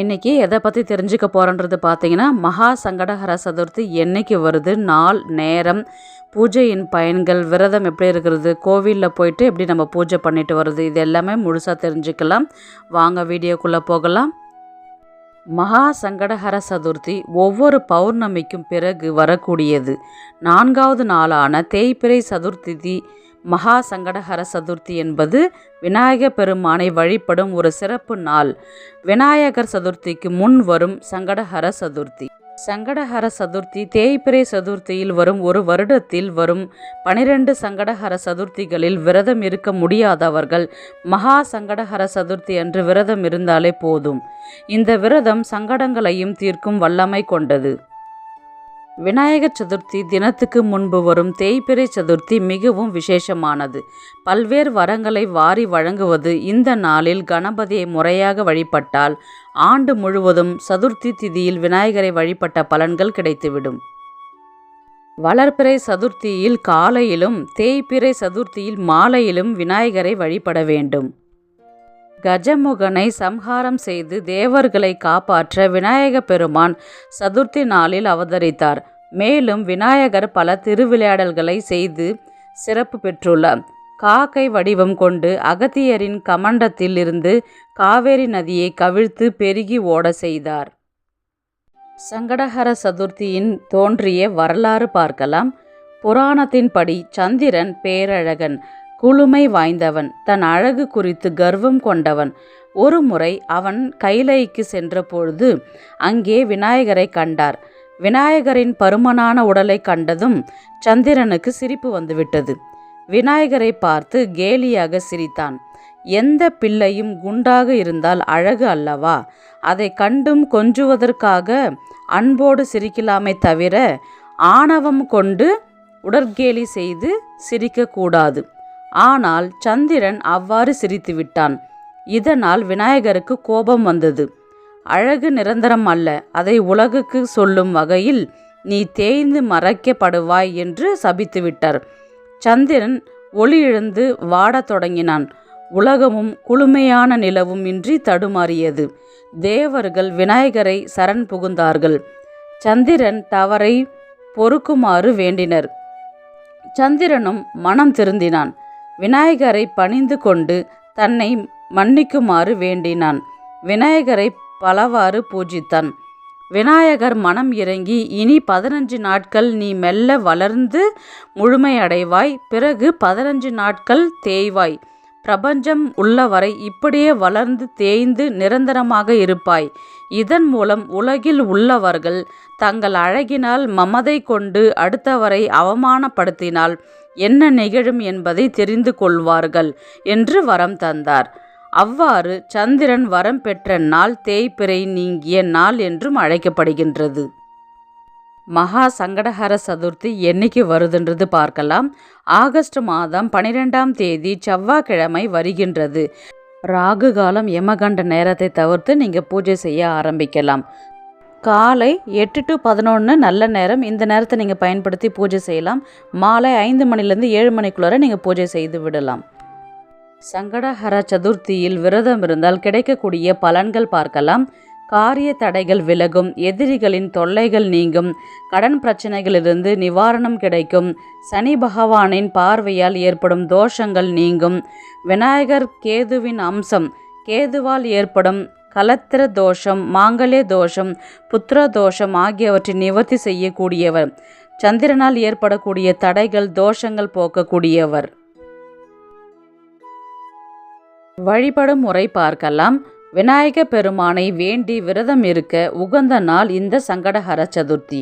இன்னைக்கு எதை பற்றி தெரிஞ்சுக்க போகிறோன்றது பார்த்தீங்கன்னா மகா சங்கடஹர சதுர்த்தி என்னைக்கு வருது? நாள் நேரம் பூஜையின் பயன்கள் விரதம் எப்படி இருக்கிறது? கோவிலில் போயிட்டு எப்படி நம்ம பூஜை பண்ணிட்டு வருது இது எல்லாமே முழுசாக தெரிஞ்சுக்கலாம். வாங்க வீடியோக்குள்ளே போகலாம். மகா சங்கடஹர சதுர்த்தி ஒவ்வொரு பௌர்ணமிக்கும் பிறகு வரக்கூடியது. நான்காவது நாளான தேய்பிறை சதுர்த்தி மகா சங்கடஹர சதுர்த்தி என்பது விநாயக பெருமானை வழிபடும் ஒரு சிறப்பு நாள். விநாயகர் சதுர்த்திக்கு முன் வரும் சங்கடஹர சதுர்த்தி. சங்கடஹர சதுர்த்தி தேய்பிறை சதுர்த்தியில் வரும் ஒரு வருடத்தில் வரும் பனிரெண்டு சங்கடஹர சதுர்த்திகளில் விரதம் இருக்க முடியாதவர்கள் மகா சங்கடஹர சதுர்த்தி அன்று விரதம் இருந்தாலே போதும். இந்த விரதம் சங்கடங்களையும் தீர்க்கும் வல்லமை கொண்டது. விநாயகர் சதுர்த்தி தினத்துக்கு முன்பு வரும் தேய்பிறை சதுர்த்தி மிகவும் விசேஷமானது. பல்வேறு வரங்களை வாரி வழங்குவது இந்த நாளில் கணபதியை முறையாக வழிபட்டால் ஆண்டு முழுவதும் சதுர்த்தி திதியில் விநாயகரை வழிபட்ட பலன்கள் கிடைத்துவிடும். வளர்பிறை சதுர்த்தியில் காலையிலும் தேய்பிறை சதுர்த்தியில் மாலையிலும் விநாயகரை வழிபட வேண்டும். கஜமுகனை சம்ஹாரம் செய்து தேவர்களை காப்பாற்ற விநாயக பெருமான் சதுர்த்தி நாளில் அவதரித்தார். மேலும் விநாயகர் பல திருவிளையாடல்களை செய்து சிறப்பு பெற்றுள்ளார். காக்கை வடிவம் கொண்டு அகத்தியரின் கமண்டத்தில் இருந்து காவேரி நதியை கவிழ்த்து பெருகி ஓட செய்தார். சங்கடஹர சதுர்த்தியின் தோன்றிய வரலாறு பார்க்கலாம். புராணத்தின்படி சந்திரன் பேரழகன். குளுமை வாய்ந்தவன் தன் அழகு குறித்து கர்வம் கொண்டவன். ஒரு முறை அவன் கைலைக்கு சென்றபொழுது அங்கே விநாயகரை கண்டார். விநாயகரின் பருமனான உடலை கண்டதும் சந்திரனுக்கு சிரிப்பு வந்துவிட்டது. விநாயகரை பார்த்து கேலியாக சிரித்தான். எந்த பிள்ளையும் குண்டாக இருந்தால் அழகு அல்லவா? அதை கண்டும் கொஞ்சுவதற்காக அன்போடு சிரிக்கலாமே தவிர ஆணவம் கொண்டு உடற்கேலி செய்து சிரிக்கக்கூடாது. ஆனால் சந்திரன் அவ்வாறு சிரித்து விட்டான் இதனால் விநாயகருக்கு கோபம் வந்தது. அழகு நிரந்தரம் அல்ல அதை உலகுக்கு சொல்லும் வகையில் நீ தேய்ந்து மறைக்கப்படுவாய் என்று சபித்து விட்டார் சந்திரன் ஒளி எழுந்து வாடத் தொடங்கினான். உலகமும் குளுமையான நிலவும் இன்றி தடுமாறியது. தேவர்கள் விநாயகரை சரண் புகுந்தார்கள். சந்திரன் தவறை பொறுக்குமாறு வேண்டினர். சந்திரனும் மனம் திருந்தினான். விநாயகரை பணிந்து கொண்டு தன்னை மன்னிக்குமாறு வேண்டினான். விநாயகரை பலவாறு பூஜித்தான். விநாயகர் மனம் இறங்கி இனி பதினஞ்சு நாட்கள் நீ மெல்ல வளர்ந்து முழுமையடைவாய். பிறகு பதினஞ்சு நாட்கள் தேய்வாய். பிரபஞ்சம் உள்ளவரை இப்படியே வளர்ந்து தேய்ந்து நிரந்தரமாக இருப்பாய். இதன் மூலம் உலகில் உள்ளவர்கள் தங்கள் அழகினால் மமதை கொண்டு அடுத்தவரை அவமானப்படுத்தினால் என்ன நிகழும் என்பதை தெரிந்து கொள்வார்கள் என்று வரம் தந்தார். அவ்வாறு சந்திரன் வரம் பெற்ற நாள் தேய்பிறை நீங்கிய நாள் என்றும் அழைக்கப்படுகின்றது. மகா சங்கடஹர சதுர்த்தி என்னைக்கு வருதுன்றது பார்க்கலாம். ஆகஸ்ட் மாதம் பனிரெண்டாம் தேதி செவ்வாய்க்கிழமை வருகின்றது. ராகு காலம் யமகண்ட நேரத்தை தவிர்த்து நீங்கள் பூஜை செய்ய ஆரம்பிக்கலாம். காலை எட்டு டு பதினொன்று நல்ல நேரம். இந்த நேரத்தை நீங்கள் பயன்படுத்தி பூஜை செய்யலாம். மாலை ஐந்து மணிலேருந்து ஏழு மணிக்குள்ளார நீங்கள் பூஜை செய்து விடலாம். சங்கடஹர சதுர்த்தியில் விரதம் இருந்தால் கிடைக்கக்கூடிய பலன்கள் பார்க்கலாம். காரிய தடைகள் விலகும் எதிரிகளின் தொல்லைகள் நீங்கும் கடன் பிரச்சனைகளிலிருந்து நிவாரணம் கிடைக்கும் சனி பகவானின் பார்வையால் ஏற்படும் தோஷங்கள் நீங்கும். விநாயகர் கேதுவின் அம்சம் கேதுவால் ஏற்படும் கலத்திர தோஷம் மாங்கல்ய தோஷம் புத்திர தோஷம் ஆகியவற்றை நிவர்த்தி செய்யக்கூடியவர். சந்திரனால் ஏற்படக்கூடிய தடைகள் தோஷங்கள் போக்கக்கூடியவர். வழிபடும் முறை பார்க்கலாம். விநாயக பெருமானை வேண்டி விரதம் இருக்க உகந்த நாள் இந்த சங்கடஹர சதுர்த்தி.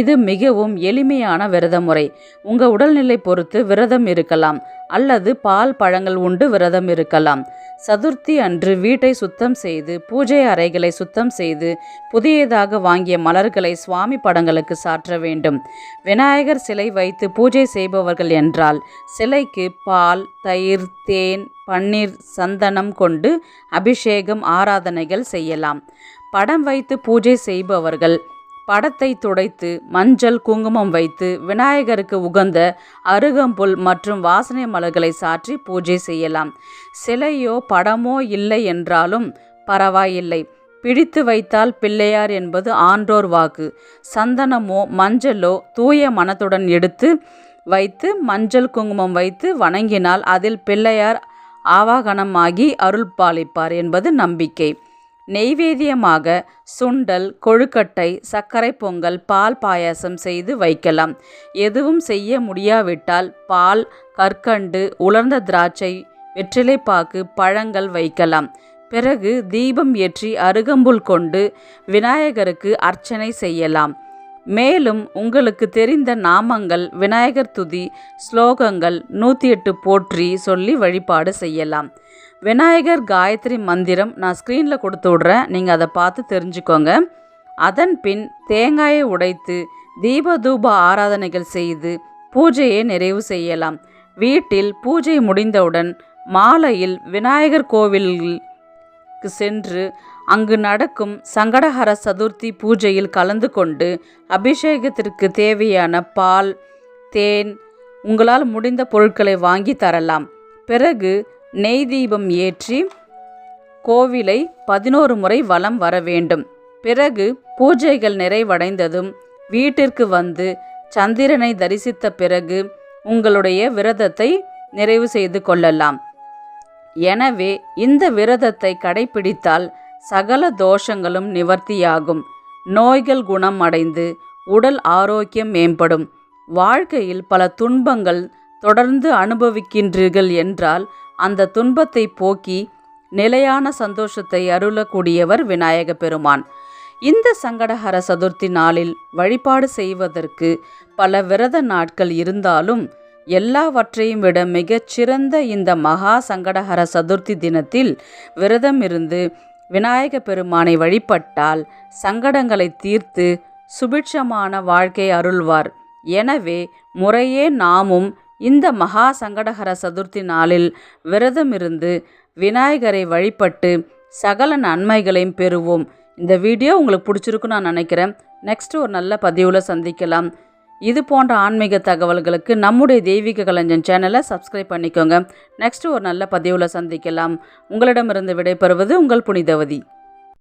இது மிகவும் எளிமையான விரத முறை உங்கள் உடல்நிலை பொறுத்து விரதம் இருக்கலாம். அல்லது பால் பழங்கள் உண்டு விரதம் இருக்கலாம். சதுர்த்தி அன்று வீட்டை சுத்தம் செய்து பூஜை அறைகளை சுத்தம் செய்து புதியதாக வாங்கிய மலர்களை சுவாமி படங்களுக்கு சாற்ற வேண்டும். விநாயகர் சிலை வைத்து பூஜை செய்பவர்கள் என்றால் சிலைக்கு பால் தயிர் தேன் பன்னீர் சந்தனம் கொண்டு அபிஷேகம் ஆராதனைகள் செய்யலாம். படம் வைத்து பூஜை செய்பவர்கள் படத்தை துடைத்து மஞ்சள் குங்குமம் வைத்து விநாயகருக்கு உகந்த அருகம்புல் மற்றும் வாசனை மலர்களை சாற்றி பூஜை செய்யலாம். சிலையோ படமோ இல்லை என்றாலும் பரவாயில்லை. பிடித்து வைத்தால் பிள்ளையார் என்பது ஆன்றோர் வாக்கு. சந்தனமோ மஞ்சளோ தூய மனத்துடன் எடுத்து வைத்து மஞ்சள் குங்குமம் வைத்து வணங்கினால் அதில் பிள்ளையார் ஆவாகனமாகி அருள் பாலிப்பார் என்பது நம்பிக்கை. நெய்வேதியமாக சுண்டல் கொழுக்கட்டை சர்க்கரை பொங்கல் பால் பாயாசம் செய்து வைக்கலாம். எதுவும் செய்ய முடியாவிட்டால் பால் கற்கண்டு உலர்ந்த திராட்சை வெற்றிலைப்பாக்கு பழங்கள் வைக்கலாம். பிறகு தீபம் ஏற்றி அருகம்புல் கொண்டு விநாயகருக்கு அர்ச்சனை செய்யலாம். மேலும் உங்களுக்கு தெரிந்த நாமங்கள் விநாயகர் துதி ஸ்லோகங்கள் நூற்றி எட்டு போற்றி சொல்லி வழிபாடு செய்யலாம். விநாயகர் காயத்ரி மந்திரம் நான் ஸ்க்ரீனில் கொடுத்து விட்றேன். நீங்கள் அதை பார்த்து தெரிஞ்சுக்கோங்க. அதன் பின் தேங்காயை உடைத்து தீப தூப ஆராதனைகள் செய்து பூஜையை நிறைவு செய்யலாம். வீட்டில் பூஜை முடிந்தவுடன் மாலையில் விநாயகர் கோவிலுக்கு சென்று அங்கு நடக்கும் சங்கடஹர சதுர்த்தி பூஜையில் கலந்து கொண்டு அபிஷேகத்திற்கு தேவையான பால் தேன் உங்களால் முடிந்த பொருட்களை வாங்கி தரலாம். பிறகு நெய் தீபம் ஏற்றி கோவிலை பதினோரு முறை வலம் வர வேண்டும். பிறகு பூஜைகள் நிறைவடைந்ததும் வீட்டிற்கு வந்து சந்திரனை தரிசித்த பிறகு உங்களுடைய விரதத்தை நிறைவு செய்து கொள்ளலாம். எனவே இந்த விரதத்தை கடைபிடித்தால் சகல தோஷங்களும் நிவர்த்தியாகும். நோய்கள் குணம் அடைந்து உடல் ஆரோக்கியம் மேம்படும். வாழ்க்கையில் பல துன்பங்கள் தொடர்ந்து அனுபவிக்கின்றீர்கள் என்றால் அந்த துன்பத்தை போக்கி நிலையான சந்தோஷத்தை அருளக்கூடியவர் விநாயக பெருமான். இந்த சங்கடஹர சதுர்த்தி நாளில் வழிபாடு செய்வதற்கு பல விரத நாட்கள் இருந்தாலும் எல்லாவற்றையும் விட மிகச்சிறந்த இந்த மகா சங்கடஹர சதுர்த்தி தினத்தில் விரதம் இருந்து விநாயக பெருமானை வழிபட்டால் சங்கடங்களை தீர்த்து சுபிட்சமான வாழ்க்கை அருள்வார். எனவே முறையே நாமும் இந்த மகா சங்கடகர சதுர்த்தி நாளில் விரதமிருந்து விநாயகரை வழிபட்டு சகல நன்மைகளையும் பெறுவோம். இந்த வீடியோ உங்களுக்கு பிடிச்சிருக்குன்னு நான் நினைக்கிறேன். நெக்ஸ்ட் ஒரு நல்ல பதிவில் சந்திக்கலாம். இது போன்ற ஆன்மீக தகவல்களுக்கு நம்முடைய தெய்வீக கலைஞன் சேனலை சப்ஸ்கிரைப் பண்ணிக்கோங்க. நெக்ஸ்ட் ஒரு நல்ல பதிவில் சந்திக்கலாம். உங்களிடமிருந்து விடைபெறுவது உங்கள் புனிதவதி.